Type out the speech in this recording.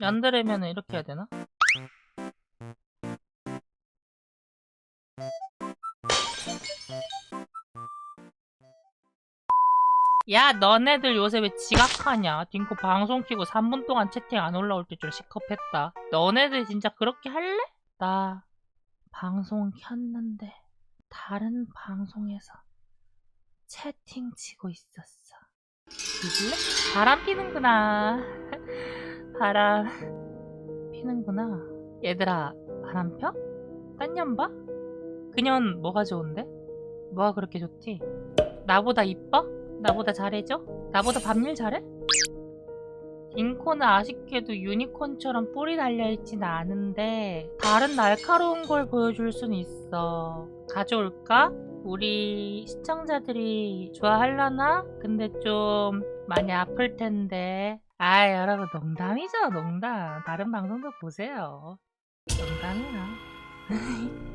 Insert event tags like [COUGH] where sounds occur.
얀드레면 이렇게 해야 되나? 야 너네들 요새 왜 지각하냐 딩코 방송 키고 3분 동안 채팅 안 올라올 때 좀 시겁했다 너네들 진짜 그렇게 할래? 나 방송 켰는데 다른 방송에서 채팅 치고 있었어 믿을래? 바람 피는구나 바람 피는구나 얘들아 바람 펴? 딴년 봐? 그년 뭐가 좋은데? 뭐가 그렇게 좋지? 나보다 이뻐? 나보다 잘해줘? 나보다 밤일 잘해? 딩코는 아쉽게도 유니콘처럼 뿔이 달려있진 않은데 다른 날카로운 걸 보여줄 순 있어 가져올까? 우리 시청자들이 좋아할라나? 근데 좀 많이 아플 텐데 아 여러분 농담이죠 농담. 다른 방송도 보세요. 농담이야 [LAUGHS]